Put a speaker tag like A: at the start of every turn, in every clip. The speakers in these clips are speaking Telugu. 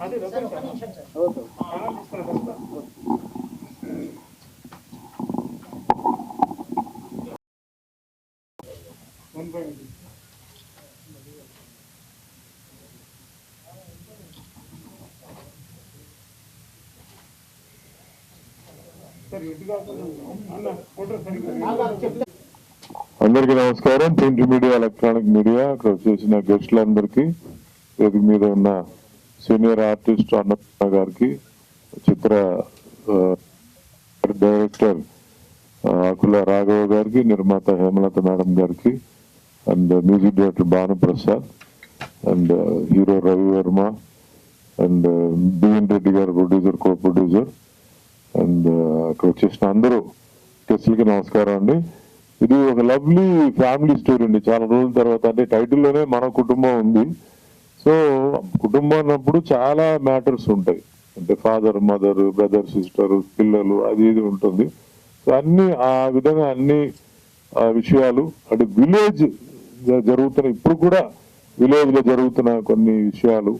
A: అది
B: సార్, ఒక్క నిమిషం సార్.
A: వన్ పాయింట్ సార్ ఎటు కాకుండా అన్న ఫోటో సరిగ్గా
C: అందరికీ నమస్కారం. ప్రింట్ మీడియా ఎలక్ట్రానిక్ మీడియా అక్కడ వచ్చేసిన గెస్టులందరికీ వేదిక మీద ఉన్న సీనియర్ ఆర్టిస్ట్ అన్నపూర్ణ గారికి చిత్ర డైరెక్టర్ ఆకుల రాఘవ గారికి నిర్మాత హేమలత మేడం గారికి and music director Bhanuprasad and hero Ravi Varma and BN Reddy గారు ప్రొడ్యూసర్ కో ప్రొడ్యూసర్ అండ్ అక్కడ వచ్చేసిన అందరూ గెస్టులకి నమస్కారం అండి. ఇది ఒక లవ్లీ ఫ్యామిలీ స్టోరీ అండి. చాలా రోజుల తర్వాత అంటే టైటిల్లోనే మన కుటుంబం ఉంది. సో కుటుంబం అన్నప్పుడు చాలా మ్యాటర్స్ ఉంటాయి. అంటే ఫాదర్ మదర్ బ్రదర్ సిస్టర్ పిల్లలు అది ఇది ఉంటుంది. సో అన్ని ఆ విధంగా అన్ని విషయాలు అంటే విలేజ్ జరుగుతున్న ఇప్పుడు కూడా విలేజ్లో జరుగుతున్న కొన్ని విషయాలు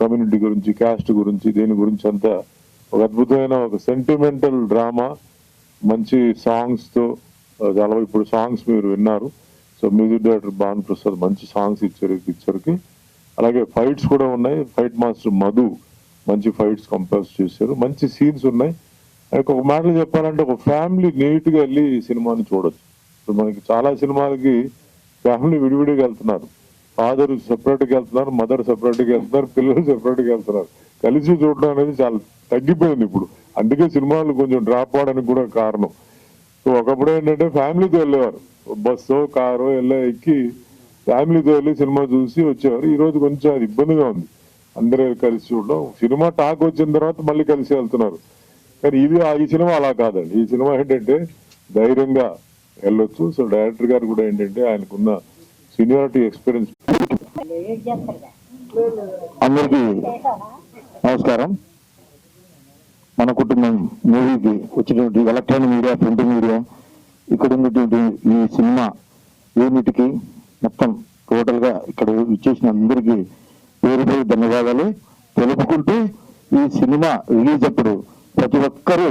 C: కమ్యూనిటీ గురించి క్యాస్ట్ గురించి దీని గురించి అంతా ఒక అద్భుతమైన ఒక సెంటిమెంటల్ డ్రామా మంచి సాంగ్స్తో చాలా ఇప్పుడు సాంగ్స్ మీరు విన్నారు. So music director Bhanu Prasad మంచి సాంగ్స్ ఇచ్చారు ఈ అలాగే ఫైట్స్ కూడా ఉన్నాయి. ఫైట్ మాస్టర్ మధు మంచి ఫైట్స్ కంపోజ్ చేశారు. మంచి సీన్స్ ఉన్నాయి. ఒక మాటలు చెప్పాలంటే ఒక ఫ్యామిలీ నీట్గా వెళ్ళి ఈ సినిమాని చూడొచ్చు. ఇప్పుడు మనకి చాలా సినిమాలకి ఫ్యామిలీ విడివిడిగా వెళ్తున్నారు. ఫాదర్ సెపరేట్గా వెళ్తున్నారు. మదర్ సెపరేట్గా వెళ్తున్నారు. పిల్లలు సెపరేట్గా వెళ్తున్నారు. కలిసి చూడడం అనేది చాలా తగ్గిపోయింది ఇప్పుడు. అందుకే సినిమాలు కొంచెం డ్రాప్ అవడానికి కూడా కారణం. సో ఒకప్పుడు ఏంటంటే ఫ్యామిలీతో వెళ్ళేవారు. బస్సో కారో వెళ్ళే ఎక్కి ఫ్యామిలీతో వెళ్ళి సినిమా చూసి వచ్చేవారు. ఈ రోజు కొంచెం అది ఇబ్బందిగా ఉంది. అందరూ కలిసి చూడడం. సినిమా టాక్ వచ్చిన తర్వాత మళ్ళీ కలిసి వెళ్తున్నారు. కానీ ఇది ఆ- ఈ సినిమా అలా కాదండి. ఈ సినిమా ఏంటంటే ధైర్యంగా వెళ్ళొచ్చు. సో డైరెక్టర్ గారు కూడా ఏంటంటే ఆయనకున్న సీనియారిటీ ఎక్స్పీరియన్స్.
D: అందరికీ నమస్కారం. మన కుటుంబం మూవీకి వచ్చినటువంటి ఎలక్ట్రానిక్ మీడియా ప్రింట్ మీడియా ఇక్కడ ఉన్నటువంటి ఈ సినిమా యూనిట్కి మొత్తం టోటల్గా ఇక్కడ ఇచ్చేసిన అందరికీ పేరు పేరు ధన్యవాదాలు. తెలుపుకుంటూ ఈ సినిమా రిలీజ్ అప్పుడు ప్రతి ఒక్కరూ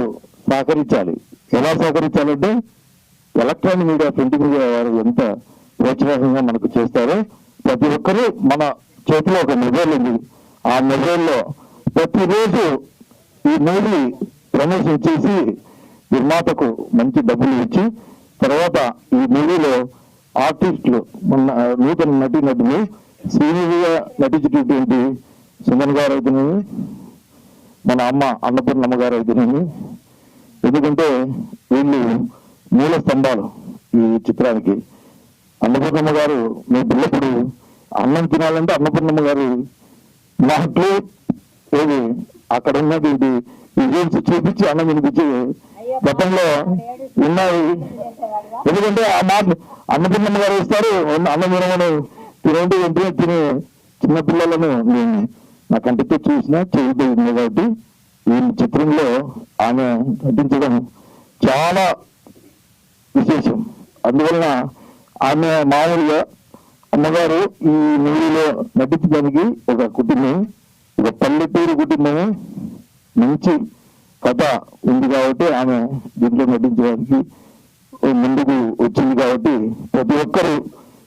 D: సహకరించాలి. ఎలా సహకరించాలంటే ఎలక్ట్రానిక్ మీడియా ప్రింట్ మీడియా వారు ఎంత ప్రోత్సాహంగా మనకు చేస్తారో ప్రతి ఒక్కరూ మన చేతిలో ఒక మొబైల్ ఉంది. ఆ మొబైల్లో ప్రతిరోజు ఈ మూవీ ప్రమోషన్ చేసి నిర్మాతకు మంచి డబ్బులు ఇచ్చి తర్వాత ఈ మూవీలో ఆర్టిస్టులు మొన్న నూతన నటి నటులు సీనియర్గా నటించేటటువంటి సుమన్ గారు అయితేనేమి మన అమ్మ అన్నపూర్ణమ్మ గారు అయితేనేమి ఎందుకంటే వీళ్ళు మూల స్తంభాలు ఈ చిత్రానికి. అన్నపూర్ణమ్మ గారు మీ పిల్లప్పుడు అన్నం తినాలంటే అన్నపూర్ణమ్మ గారు మాటలు ఏది అక్కడ ఉన్నటువంటి విజువల్స్ చూపించి అన్నం వినిపించి గతంలో ఉన్నాయి. ఎందుకంటే ఆ మాట అన్నపూర్ణమ్మ గారు ఇస్తారు. అన్నపూర్ణమ్మను తినమని తినండి వెంటనే తినే చిన్నపిల్లలను నేను నా కంటితో చూసిన చేయబోయింది కాబట్టి ఈ చిత్రంలో ఆమె నటించడం చాలా విశేషం. అందువలన ఆమె మామూలుగా అమ్మగారు ఈ మూవీలో నటించడానికి ఒక కుటుంబం ఒక పల్లెటూరు కుటుంబం మంచి కథ ఉంది కాబట్టి ఆమె దీంట్లో నటించడానికి ముందుకు వచ్చింది కాబట్టి ప్రతి ఒక్కరు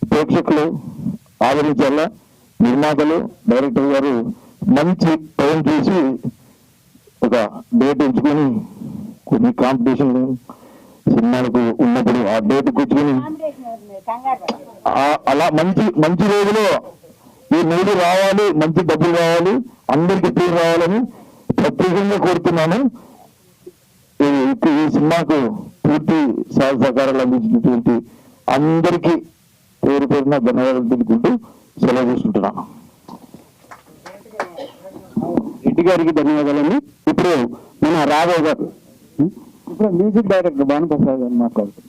D: ప్రేక్షకులు ఆదరించాలా నిర్మాతలు డైరెక్టర్ గారు మంచి టైం చూసి ఒక డేట్ ఎంచుకొని కొన్ని కాంపిటీషన్లు సినిమాలకు ఉన్నప్పుడు ఆ డేట్ కూర్చుని అలా మంచి మంచి రోజులో ఈ మూవీ రావాలి మంచి డబ్బులు రావాలి అందరికి పేరు రావాలని ప్రత్యేకంగా కోరుతున్నాను. ఈ ఈ సినిమాకు పూర్తి సహాయ సహకారాలు అందించినటువంటి అందరికీ పేరు పేరున ధన్యవాదాలు తెలుపుకుంటూ సెలవు చేసుకుంటున్నాను రెడ్డి గారికి ధన్యవాదాలండి. ఇప్పుడు మన రాఘవ్ గారు. ఇప్పుడు మ్యూజిక్ డైరెక్టర్ భానుప్రసాద్ గారు మాట్లాడుతున్నారు.